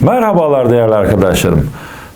Merhabalar değerli arkadaşlarım.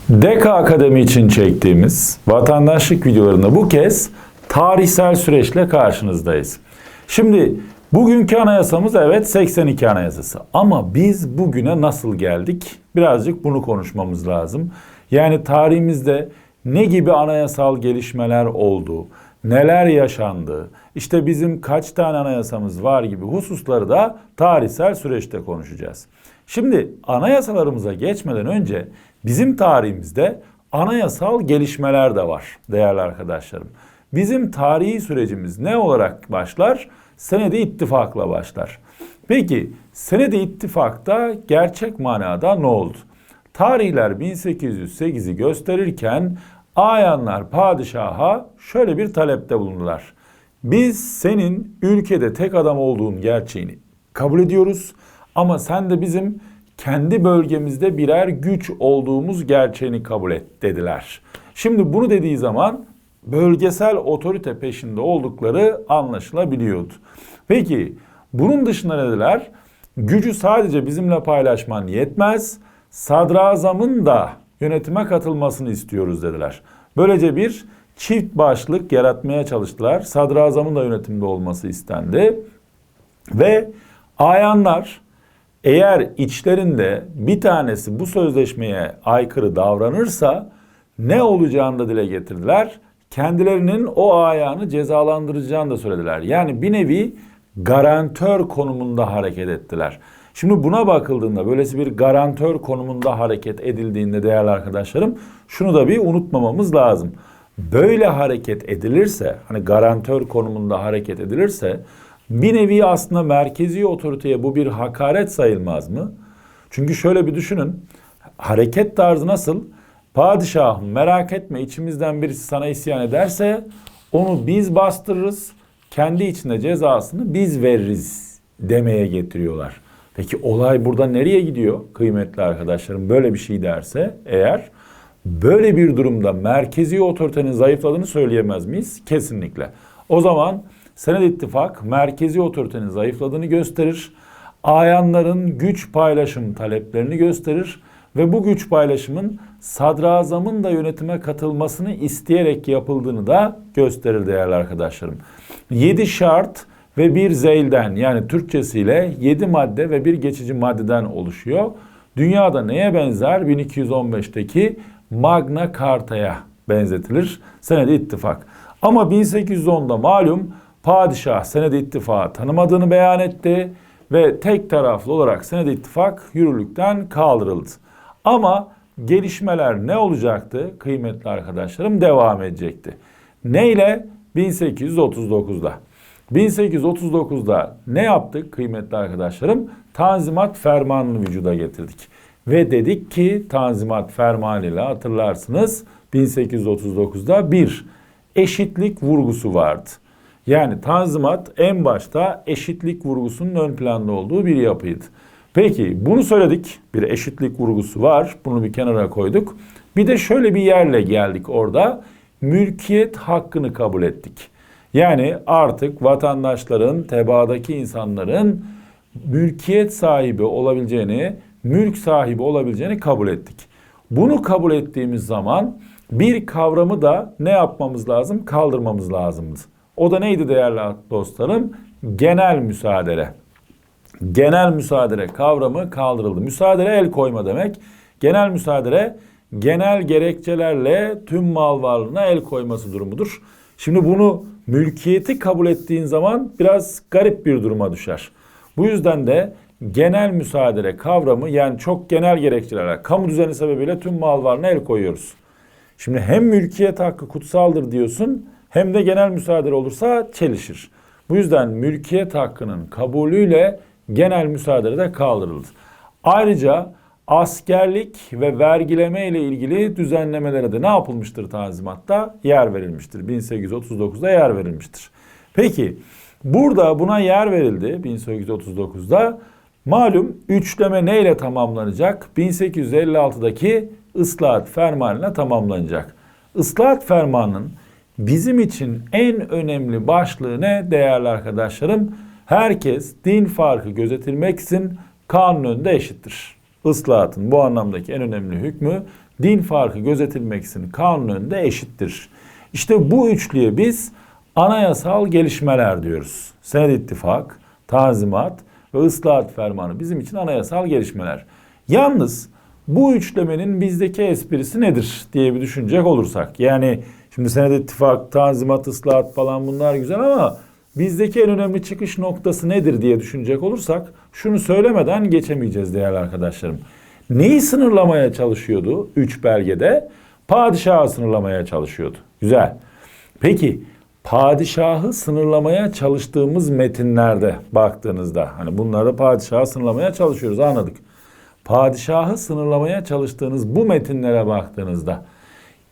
Deka Akademi için çektiğimiz vatandaşlık videolarında bu kez tarihsel süreçle karşınızdayız. Şimdi bugünkü anayasamız evet 82 anayasası ama biz bugüne nasıl geldik? Birazcık bunu konuşmamız lazım. Yani tarihimizde ne gibi anayasal gelişmeler oldu? Neler yaşandı? İşte bizim kaç tane anayasamız var gibi hususları da tarihsel süreçte konuşacağız. Şimdi anayasalarımıza geçmeden önce bizim tarihimizde anayasal gelişmeler de var değerli arkadaşlarım. Bizim tarihi sürecimiz ne olarak başlar? Senede ittifakla başlar. Peki senede ittifakta gerçek manada ne oldu? Tarihler 1808'i gösterirken ayanlar padişaha şöyle bir talepte bulundular. Biz senin ülkede tek adam olduğun gerçeğini kabul ediyoruz ama sen de bizim kendi bölgemizde birer güç olduğumuz gerçeğini kabul et dediler. Şimdi bunu dediği zaman bölgesel otorite peşinde oldukları anlaşılabiliyordu. Peki bunun dışında ne dediler? Gücü sadece bizimle paylaşman yetmez. Sadrazamın da yönetime katılmasını istiyoruz dediler. Böylece bir çift başlık yaratmaya çalıştılar. Sadrazamın da yönetimde olması istendi. Ve ayanlar eğer içlerinde bir tanesi bu sözleşmeye aykırı davranırsa ne olacağını da dile getirdiler. Kendilerinin o ayağını cezalandıracağını da söylediler. Yani bir nevi garantör konumunda hareket ettiler. Şimdi buna bakıldığında böylesi bir garantör konumunda hareket edildiğinde değerli arkadaşlarım şunu da bir unutmamamız lazım. Böyle hareket edilirse hani garantör konumunda hareket edilirse bir nevi aslında merkezi otoriteye bu bir hakaret sayılmaz mı? Çünkü şöyle bir düşünün. Hareket tarzı nasıl? Padişahım merak etme içimizden birisi sana isyan ederse onu biz bastırırız. Kendi içinde cezasını biz veririz demeye getiriyorlar. Peki olay burada nereye gidiyor kıymetli arkadaşlarım? Böyle bir şey derse eğer böyle bir durumda merkezi otoritenin zayıfladığını söyleyemez miyiz? Kesinlikle. O zaman Sened İttifak merkezi otoritenin zayıfladığını gösterir. Ayanların güç paylaşım taleplerini gösterir ve bu güç paylaşımın sadrazamın da yönetime katılmasını isteyerek yapıldığını da gösterir değerli arkadaşlarım. 7 şart ve bir zeylden yani Türkçesiyle 7 madde ve bir geçici maddeden oluşuyor. Dünyada neye benzer? 1215'teki Magna Carta'ya benzetilir. Senedi ittifak. Ama 1810'da malum padişah senedi ittifakı tanımadığını beyan etti ve tek taraflı olarak senedi ittifak yürürlükten kaldırıldı. Ama gelişmeler ne olacaktı kıymetli arkadaşlarım? Devam edecekti. Neyle? 1839'da. 1839'da ne yaptık kıymetli arkadaşlarım? Tanzimat fermanını vücuda getirdik. Ve dedik ki Tanzimat fermanıyla hatırlarsınız 1839'da bir eşitlik vurgusu vardı. Yani Tanzimat en başta eşitlik vurgusunun ön planda olduğu bir yapıydı. Peki bunu söyledik. Bir eşitlik vurgusu var. Bunu bir kenara koyduk. Bir de şöyle bir yerle geldik orada. Mülkiyet hakkını kabul ettik. Yani artık vatandaşların, tebaadaki insanların mülkiyet sahibi olabileceğini, mülk sahibi olabileceğini kabul ettik. Bunu kabul ettiğimiz zaman bir kavramı da ne yapmamız lazım? Kaldırmamız lazımdı. O da neydi değerli dostlarım? Genel müsaade. Genel müsaade kavramı kaldırıldı. Müsaade el koyma demek. Genel müsaade genel gerekçelerle tüm mal varlığına el koyması durumudur. Şimdi bunu mülkiyeti kabul ettiğin zaman biraz garip bir duruma düşer. Bu yüzden de genel müsaade kavramı yani çok genel gerekçelerle kamu düzeni sebebiyle tüm mal varlığına el koyuyoruz. Şimdi hem mülkiyet hakkı kutsaldır diyorsun hem de genel müsaade olursa çelişir. Bu yüzden mülkiyet hakkının kabulüyle genel müsaade de kaldırıldı. Ayrıca askerlik ve vergileme ile ilgili düzenlemelere de ne yapılmıştır Tanzimat'ta? Yer verilmiştir. 1839'da yer verilmiştir. Peki burada buna yer verildi 1839'da. Malum üçleme neyle tamamlanacak? 1856'daki ıslahat fermanıyla tamamlanacak. Islahat fermanının bizim için en önemli başlığı ne değerli arkadaşlarım? Herkes din farkı gözetilmeksizin kanun önünde eşittir. ıslahatın bu anlamdaki en önemli hükmü din farkı gözetilmeksizin kanun önünde eşittir. İşte bu üçlüye biz anayasal gelişmeler diyoruz. Sened ittifak, tanzimat ve ıslahat fermanı bizim için anayasal gelişmeler. Yalnız bu üçlemenin bizdeki esprisi nedir diye bir düşünecek olursak. Yani şimdi sened ittifak, tanzimat, ıslahat falan bunlar güzel ama bizdeki en önemli çıkış noktası nedir diye düşünecek olursak şunu söylemeden geçemeyeceğiz değerli arkadaşlarım. Neyi sınırlamaya çalışıyordu üç belgede? Padişahı sınırlamaya çalışıyordu. Güzel. Peki padişahı sınırlamaya çalıştığımız metinlerde baktığınızda hani bunları padişahı sınırlamaya çalışıyoruz anladık. Padişahı sınırlamaya çalıştığınız bu metinlere baktığınızda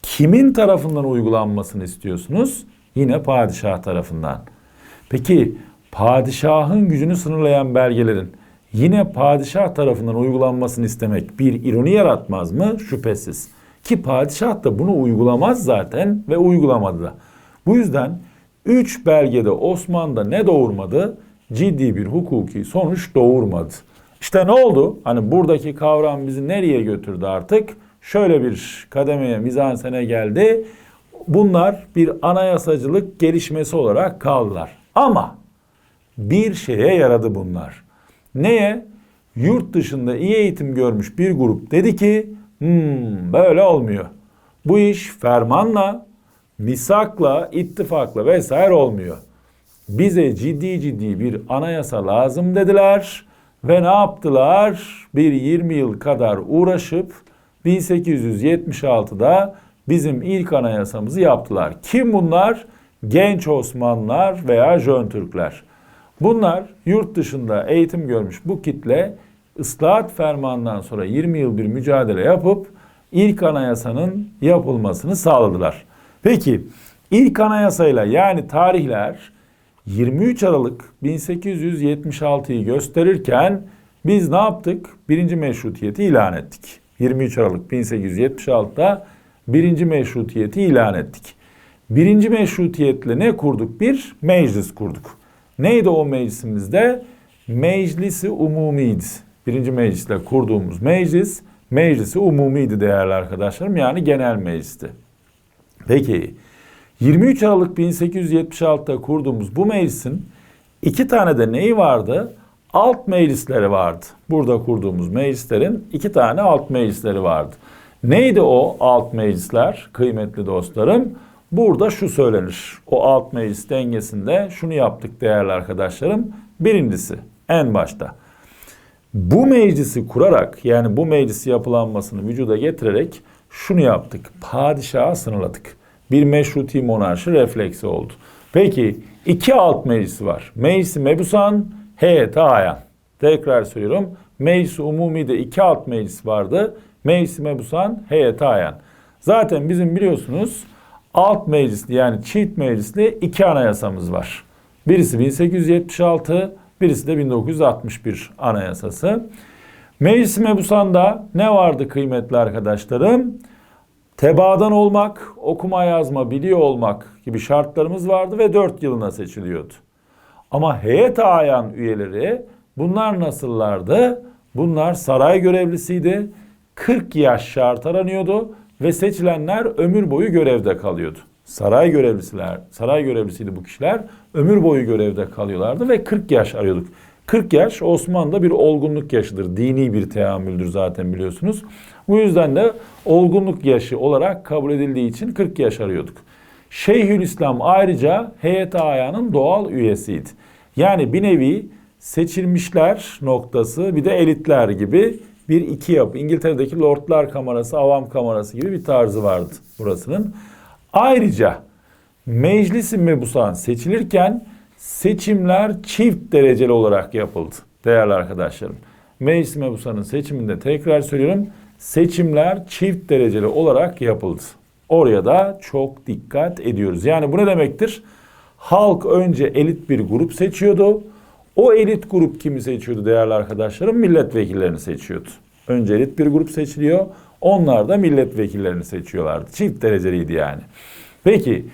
kimin tarafından uygulanmasını istiyorsunuz? Yine padişah tarafından. Peki padişahın gücünü sınırlayan belgelerin yine padişah tarafından uygulanmasını istemek bir ironi yaratmaz mı? Şüphesiz. Ki padişah da bunu uygulamaz zaten ve uygulamadı da. Bu yüzden üç belgede Osmanlı'da ne doğurmadı? Ciddi bir hukuki sonuç doğurmadı. İşte ne oldu? Hani buradaki kavram bizi nereye götürdü artık? Şöyle bir kademeye, mizansene geldi. Bunlar bir anayasacılık gelişmesi olarak kaldılar. Ama bir şeye yaradı bunlar. Neye? Yurt dışında iyi eğitim görmüş bir grup dedi ki hmm, böyle olmuyor. Bu iş fermanla, misakla, ittifakla vesaire olmuyor. Bize ciddi ciddi bir anayasa lazım dediler ve ne yaptılar? Bir 20 yıl kadar uğraşıp 1876'da bizim ilk anayasamızı yaptılar. Kim bunlar? Genç Osmanlılar veya Jön Türkler. Bunlar yurt dışında eğitim görmüş bu kitle ıslahat fermanından sonra 20 yıl bir mücadele yapıp ilk anayasanın yapılmasını sağladılar. Peki ilk anayasayla yani tarihler 23 Aralık 1876'yı gösterirken biz ne yaptık? Birinci meşrutiyeti ilan ettik. 23 Aralık 1876'da birinci meşrutiyeti ilan ettik. Birinci meşrutiyetle ne kurduk? Bir meclis kurduk. Neydi o meclisimizde? Meclisi umumiydi. Birinci meclisle kurduğumuz meclis, meclisi umumiydi değerli arkadaşlarım. Yani genel meclisti. Peki 23 Aralık 1876'da kurduğumuz bu meclisin iki tane de neyi vardı? Alt meclisleri vardı. Burada kurduğumuz meclislerin iki tane alt meclisleri vardı. Neydi o alt meclisler kıymetli dostlarım? Burada şu söylenir. O alt meclis dengesinde şunu yaptık değerli arkadaşlarım. Birincisi en başta bu meclisi kurarak yani bu meclisi yapılanmasını vücuda getirerek şunu yaptık. Padişaha sınırladık. Bir meşruti monarşi refleksi oldu. Peki iki alt meclisi var. Meclisi mebusan, heyeti ayan. Tekrar söylüyorum. Meclis umumide iki alt meclis vardı. Meclis mebusan, heyeti ayan. Zaten bizim biliyorsunuz alt meclisli yani çift meclisli iki anayasamız var. Birisi 1876, birisi de 1961 anayasası. Meclis Mebusan'da ne vardı kıymetli arkadaşlarım? Tebaadan olmak, okuma yazma biliyor olmak gibi şartlarımız vardı ve 4 yılına seçiliyordu. Ama heyet ayan üyeleri bunlar nasıllardı? Bunlar saray görevlisiydi. 40 yaş şart aranıyordu ve seçilenler ömür boyu görevde kalıyordu. Saray görevlisiler, saray görevlisiydi bu kişiler. Ömür boyu görevde kalıyorlardı ve 40 yaş arıyorduk. 40 yaş Osmanlı'da bir olgunluk yaşıdır. Dini bir teamüldür zaten biliyorsunuz. Bu yüzden de olgunluk yaşı olarak kabul edildiği için 40 yaş arıyorduk. Şeyhülislam ayrıca heyet ayağının doğal üyesiydi. Yani bir nevi seçilmişler noktası bir de elitler gibi bir iki yapı. İngiltere'deki Lordlar Kamerası, Avam Kamerası gibi bir tarzı vardı burasının. Ayrıca meclisi mebusan seçilirken seçimler çift dereceli olarak yapıldı değerli arkadaşlarım. Meclis mebusanın seçiminde tekrar söylüyorum seçimler çift dereceli olarak yapıldı. Oraya da çok dikkat ediyoruz. Yani bu ne demektir? Halk önce elit bir grup seçiyordu. O elit grup kimi seçiyordu değerli arkadaşlarım? Milletvekillerini seçiyordu. Önce elit bir grup seçiliyor. Onlar da milletvekillerini seçiyorlardı. Çift dereceliydi yani. Peki,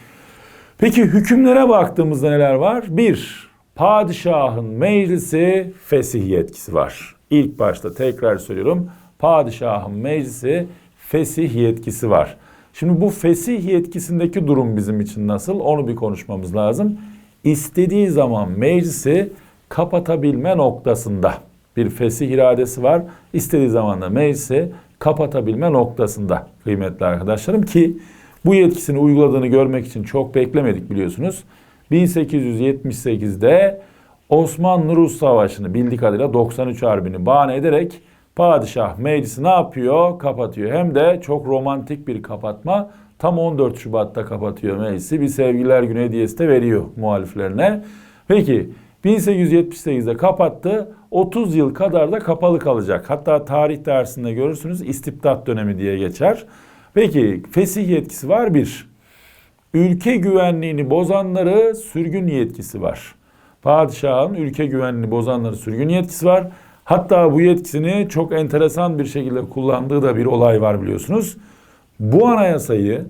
peki hükümlere baktığımızda neler var? Bir, padişahın meclisi fesih yetkisi var. İlk başta tekrar söylüyorum. padişahın meclisi fesih yetkisi var. Şimdi bu fesih yetkisindeki durum bizim için nasıl? Onu bir konuşmamız lazım. İstediği zaman meclisi kapatabilme noktasında bir fesih iradesi var. İstediği zaman da meclisi kapatabilme noktasında kıymetli arkadaşlarım ki bu yetkisini uyguladığını görmek için çok beklemedik biliyorsunuz. 1878'de Osmanlı-Rus Savaşı'nı bildik adıyla 93 Harbi'ni bahane ederek padişah meclisi ne yapıyor? Kapatıyor. Hem de çok romantik bir kapatma. Tam 14 Şubat'ta kapatıyor meclisi. Bir sevgiler günü hediyesi de veriyor muhaliflerine. Peki 1878'de kapattı. 30 yıl kadar da kapalı kalacak. Hatta tarih dersinde görürsünüz istibdat dönemi diye geçer. Peki fesih yetkisi var bir. Ülke güvenliğini bozanları sürgün yetkisi var. Padişahın ülke güvenliğini bozanları sürgün yetkisi var. Hatta bu yetkisini çok enteresan bir şekilde kullandığı da bir olay var biliyorsunuz. Bu anayasayı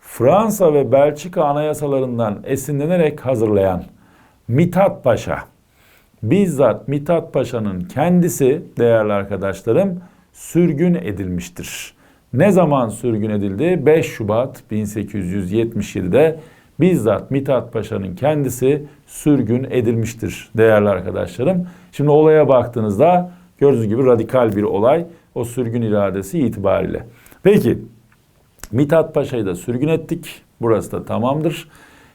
Fransa ve Belçika anayasalarından esinlenerek hazırlayan Mithat Paşa, bizzat Mithat Paşa'nın kendisi değerli arkadaşlarım sürgün edilmiştir. Ne zaman sürgün edildi? 5 Şubat 1877'de bizzat Mithat Paşa'nın kendisi sürgün edilmiştir değerli arkadaşlarım. Şimdi olaya baktığınızda gördüğünüz gibi radikal bir olay o sürgün iradesi itibariyle. Peki Mithat Paşa'yı da sürgün ettik. Burası da tamamdır.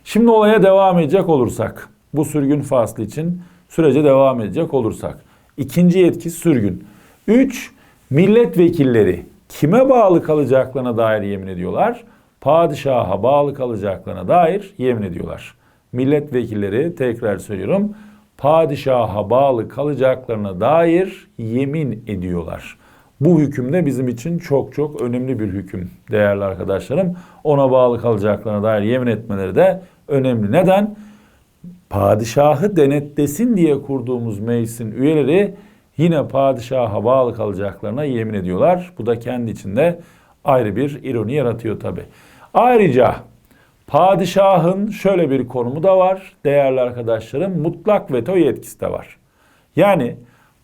Şimdi olaya devam edecek olursak bu sürgün faslı için sürece devam edecek olursak. ikinci yetki sürgün. Üç, milletvekilleri kime bağlı kalacaklarına dair yemin ediyorlar. Padişaha bağlı kalacaklarına dair yemin ediyorlar. Milletvekilleri tekrar söylüyorum padişaha bağlı kalacaklarına dair yemin ediyorlar. Bu hüküm de bizim için çok çok önemli bir hüküm değerli arkadaşlarım. Ona bağlı kalacaklarına dair yemin etmeleri de önemli. Neden? Padişahı denetlesin diye kurduğumuz meclisin üyeleri yine padişaha bağlı kalacaklarına yemin ediyorlar. Bu da kendi içinde ayrı bir ironi yaratıyor tabi. Ayrıca padişahın şöyle bir konumu da var değerli arkadaşlarım mutlak veto yetkisi de var. Yani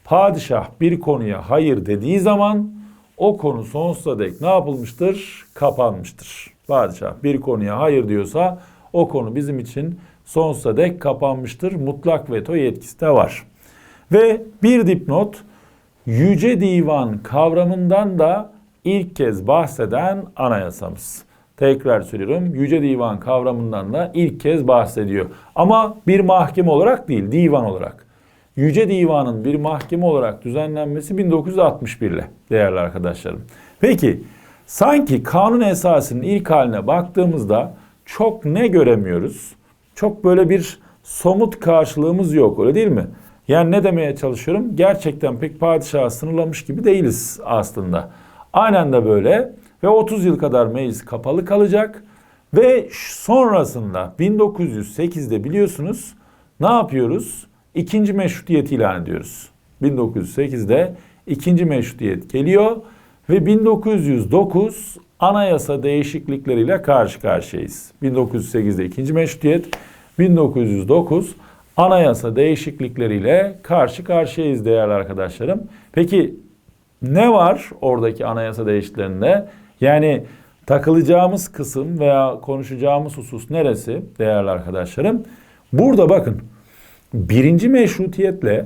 padişah bir konuya hayır dediği zaman o konu sonsuza dek ne yapılmıştır? Kapanmıştır. Padişah bir konuya hayır diyorsa o konu bizim için sonsuza dek kapanmıştır. Mutlak veto yetkisi de var. Ve bir dipnot Yüce Divan kavramından da ilk kez bahseden anayasamız. Tekrar söylüyorum Yüce Divan kavramından da ilk kez bahsediyor. Ama bir mahkeme olarak değil divan olarak. Yüce Divan'ın bir mahkeme olarak düzenlenmesi 1961 ile değerli arkadaşlarım. Peki sanki kanun esasının ilk haline baktığımızda çok ne göremiyoruz? Çok böyle bir somut karşılığımız yok öyle değil mi? Yani ne demeye çalışıyorum? Gerçekten pek padişaha sınırlamış gibi değiliz aslında. Aynen de böyle ve 30 yıl kadar meclis kapalı kalacak ve sonrasında 1908'de biliyorsunuz ne yapıyoruz? İkinci meşrutiyet ilan ediyoruz. 1908'de ikinci meşrutiyet geliyor ve 1909 anayasa değişiklikleriyle karşı karşıyayız. 1908'de ikinci meşrutiyet, 1909 anayasa değişiklikleriyle karşı karşıyayız değerli arkadaşlarım. Peki ne var oradaki anayasa değişikliklerinde? Yani takılacağımız kısım veya konuşacağımız husus neresi değerli arkadaşlarım? Burada bakın birinci meşrutiyetle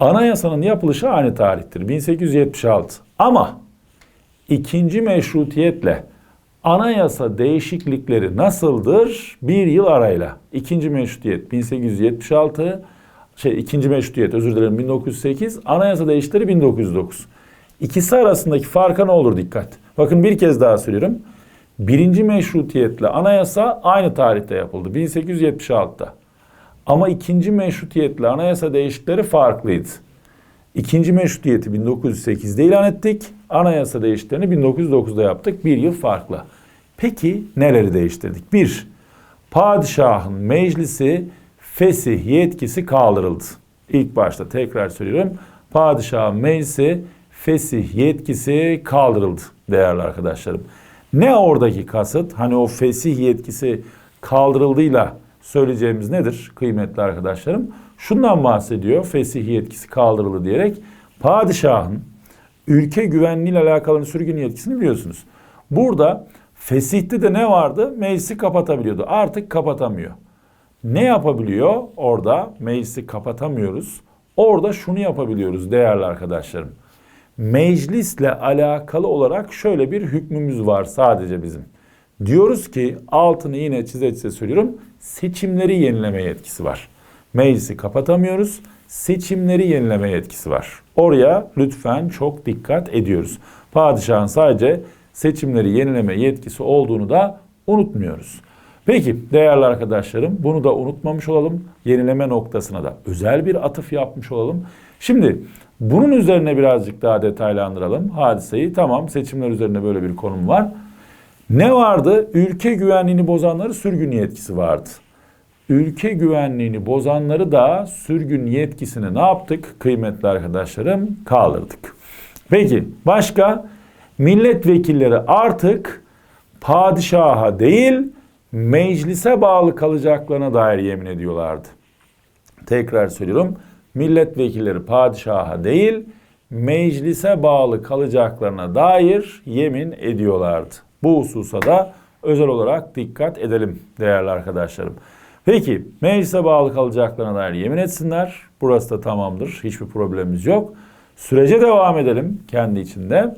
anayasanın yapılışı aynı tarihtir 1876 ama ikinci meşrutiyetle anayasa değişiklikleri nasıldır? Bir yıl arayla. İkinci meşrutiyet 1876, şey ikinci meşrutiyet özür dilerim 1908, anayasa değişiklikleri 1909. İkisi arasındaki farka ne olur dikkat. Bakın bir kez daha söylüyorum. Birinci meşrutiyetle anayasa aynı tarihte yapıldı 1876'da. Ama ikinci meşrutiyetle anayasa değişiklikleri farklıydı. İkinci meşrutiyeti 1908'de ilan ettik. Anayasa değişikliklerini 1909'da yaptık. Bir yıl farklı. Peki neleri değiştirdik? Bir, padişahın meclisi fesih yetkisi kaldırıldı. İlk başta tekrar söylüyorum. Padişahın meclisi fesih yetkisi kaldırıldı değerli arkadaşlarım. Ne oradaki kasıt? Hani o fesih yetkisi kaldırıldığıyla söyleyeceğimiz nedir kıymetli arkadaşlarım? Şundan bahsediyor fesih yetkisi kaldırıldı diyerek padişahın ülke güvenliği ile alakalı sürgün yetkisini biliyorsunuz. Burada fesihte de ne vardı? Meclisi kapatabiliyordu. Artık kapatamıyor. Ne yapabiliyor? Orada meclisi kapatamıyoruz. Orada şunu yapabiliyoruz değerli arkadaşlarım. Meclisle alakalı olarak şöyle bir hükmümüz var sadece bizim. Diyoruz ki altını yine çize çize söylüyorum. Seçimleri yenileme yetkisi var. Meclisi kapatamıyoruz. Seçimleri yenileme yetkisi var. Oraya lütfen çok dikkat ediyoruz. Padişahın sadece seçimleri yenileme yetkisi olduğunu da unutmuyoruz. Peki değerli arkadaşlarım bunu da unutmamış olalım. Yenileme noktasına da özel bir atıf yapmış olalım. Şimdi bunun üzerine birazcık daha detaylandıralım hadiseyi. Tamam seçimler üzerine böyle bir konum var. Ne vardı? Ülke güvenliğini bozanları sürgün yetkisi vardı. Ülke güvenliğini bozanları da sürgün yetkisini ne yaptık kıymetli arkadaşlarım? Kaldırdık. Peki başka? Milletvekilleri artık padişaha değil meclise bağlı kalacaklarına dair yemin ediyorlardı. Tekrar söylüyorum. Milletvekilleri padişaha değil meclise bağlı kalacaklarına dair yemin ediyorlardı. Bu hususa da özel olarak dikkat edelim değerli arkadaşlarım. Peki meclise bağlı kalacaklarına dair yemin etsinler. Burası da tamamdır. Hiçbir problemimiz yok. Sürece devam edelim kendi içinde.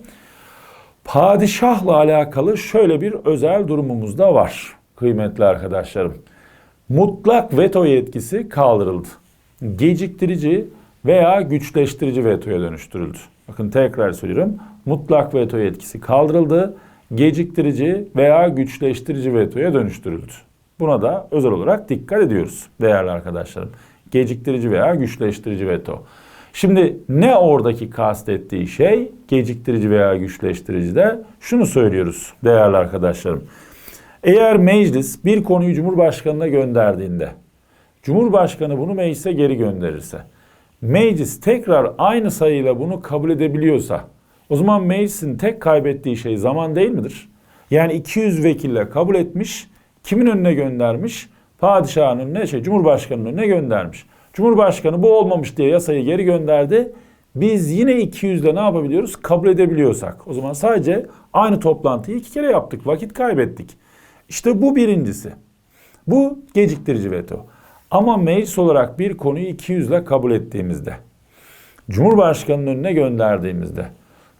Padişahla alakalı şöyle bir özel durumumuz da var kıymetli arkadaşlarım. Mutlak veto yetkisi kaldırıldı. Geciktirici veya güçleştirici vetoya dönüştürüldü. Bakın tekrar söylüyorum. Mutlak veto yetkisi kaldırıldı. Geciktirici veya güçleştirici vetoya dönüştürüldü. Buna da özel olarak dikkat ediyoruz değerli arkadaşlarım. Geciktirici veya güçleştirici veto. Şimdi ne oradaki kastettiği şey geciktirici veya güçleştirici de şunu söylüyoruz değerli arkadaşlarım. Eğer meclis bir konuyu Cumhurbaşkanı'na gönderdiğinde Cumhurbaşkanı bunu meclise geri gönderirse meclis tekrar aynı sayıyla bunu kabul edebiliyorsa o zaman meclisin tek kaybettiği şey zaman değil midir? Yani 200 vekille kabul etmiş, kimin önüne göndermiş? Padişahın önüne, şey, Cumhurbaşkanı'nın önüne göndermiş. Cumhurbaşkanı bu olmamış diye yasayı geri gönderdi. Biz yine 200 ile ne yapabiliyoruz? Kabul edebiliyorsak. O zaman sadece aynı toplantıyı iki kere yaptık. Vakit kaybettik. İşte bu birincisi. Bu geciktirici veto. Ama meclis olarak bir konuyu 200 ile kabul ettiğimizde, Cumhurbaşkanı'nın önüne gönderdiğimizde,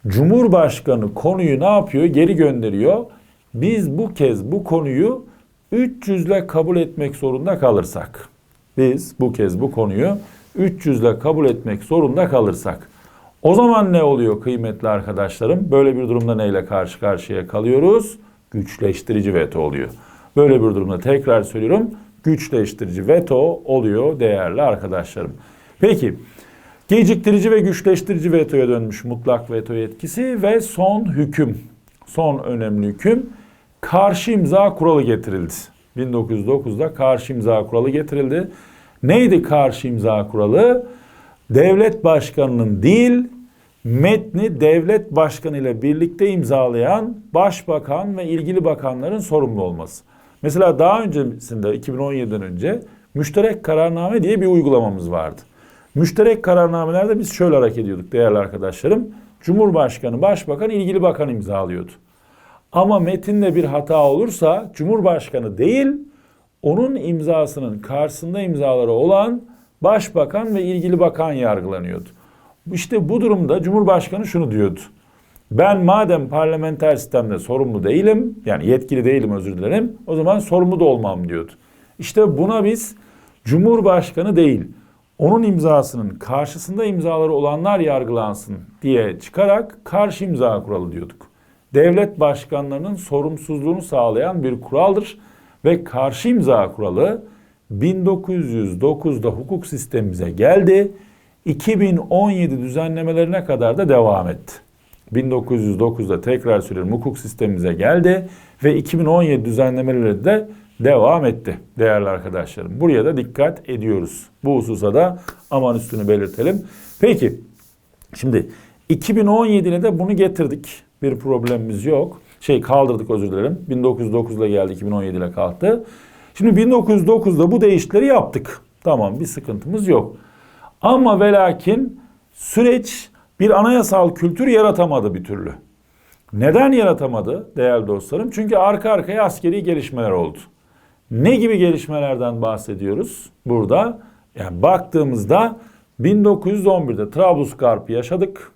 Cumhurbaşkanı konuyu ne yapıyor? Geri gönderiyor. Biz bu kez bu konuyu 300 ile kabul etmek zorunda kalırsak, biz bu kez bu konuyu 300 ile kabul etmek zorunda kalırsak, o zaman ne oluyor kıymetli arkadaşlarım? Böyle bir durumda neyle karşı karşıya kalıyoruz? Güçleştirici veto oluyor. Böyle bir durumda tekrar söylüyorum güçleştirici veto oluyor değerli arkadaşlarım. Peki geciktirici ve güçleştirici vetoya dönmüş mutlak veto yetkisi ve son hüküm, son önemli hüküm karşı imza kuralı getirildi. 1909'da karşı imza kuralı getirildi. Neydi karşı imza kuralı? Devlet başkanının değil, metni devlet başkanı ile birlikte imzalayan başbakan ve ilgili bakanların sorumlu olması. Mesela daha öncesinde 2017'den önce müşterek kararname diye bir uygulamamız vardı. Müşterek kararnamelerde biz şöyle hareket ediyorduk değerli arkadaşlarım. Cumhurbaşkanı, başbakan, ilgili bakan imzalıyordu. Ama metinde bir hata olursa Cumhurbaşkanı değil, onun imzasının karşısında imzaları olan başbakan ve ilgili bakan yargılanıyordu. İşte bu durumda Cumhurbaşkanı şunu diyordu. Ben madem parlamenter sistemde sorumlu değilim, yani yetkili değilim özür dilerim, o zaman sorumlu da olmam diyordu. İşte buna biz Cumhurbaşkanı değil, onun imzasının karşısında imzaları olanlar yargılansın diye çıkarak karşı imza kuralı diyorduk. Devlet başkanlarının sorumsuzluğunu sağlayan bir kuraldır ve karşı imza kuralı 1909'da hukuk sistemimize geldi. 2017 düzenlemelerine kadar da devam etti. 1909'da tekrar söylüyorum hukuk sistemimize geldi ve 2017 düzenlemeleri de devam etti değerli arkadaşlarım. Buraya da dikkat ediyoruz. Bu hususa da aman üstünü belirtelim. Peki şimdi 2017'de de bunu getirdik. Bir problemimiz yok. Şey kaldırdık özür dilerim. 1909'da geldi 2017 ile kalktı. Şimdi 1909'da bu değişikleri yaptık. Tamam bir sıkıntımız yok. Ama ve lakin süreç bir anayasal kültür yaratamadı bir türlü. Neden yaratamadı değerli dostlarım? Çünkü arka arkaya askeri gelişmeler oldu. Ne gibi gelişmelerden bahsediyoruz burada? Yani baktığımızda 1911'de Trablusgarp'ı yaşadık.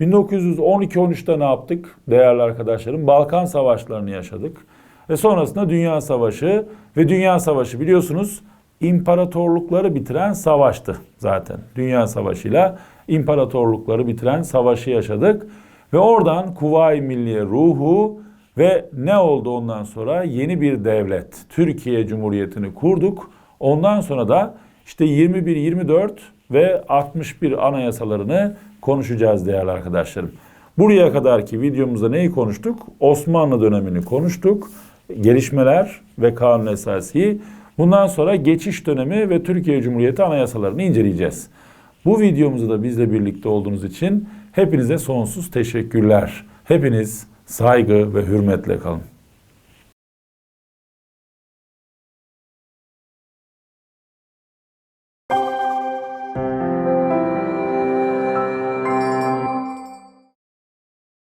1912-13'te ne yaptık değerli arkadaşlarım? Balkan Savaşlarını yaşadık. Ve sonrasında Dünya Savaşı ve Dünya Savaşı biliyorsunuz imparatorlukları bitiren savaştı zaten. Dünya Savaşı'yla imparatorlukları bitiren savaşı yaşadık. Ve oradan Kuvayi Milliye ruhu ve ne oldu ondan sonra? Yeni bir devlet, Türkiye Cumhuriyeti'ni kurduk. Ondan sonra da işte 21, 24 ve 61 anayasalarını konuşacağız değerli arkadaşlarım. Buraya kadarki videomuzda neyi konuştuk? Osmanlı dönemini konuştuk. Gelişmeler ve kanun esası. Bundan sonra geçiş dönemi ve Türkiye Cumhuriyeti anayasalarını inceleyeceğiz. Bu videomuzda da bizle birlikte olduğunuz için hepinize sonsuz teşekkürler. Hepiniz saygı ve hürmetle kalın.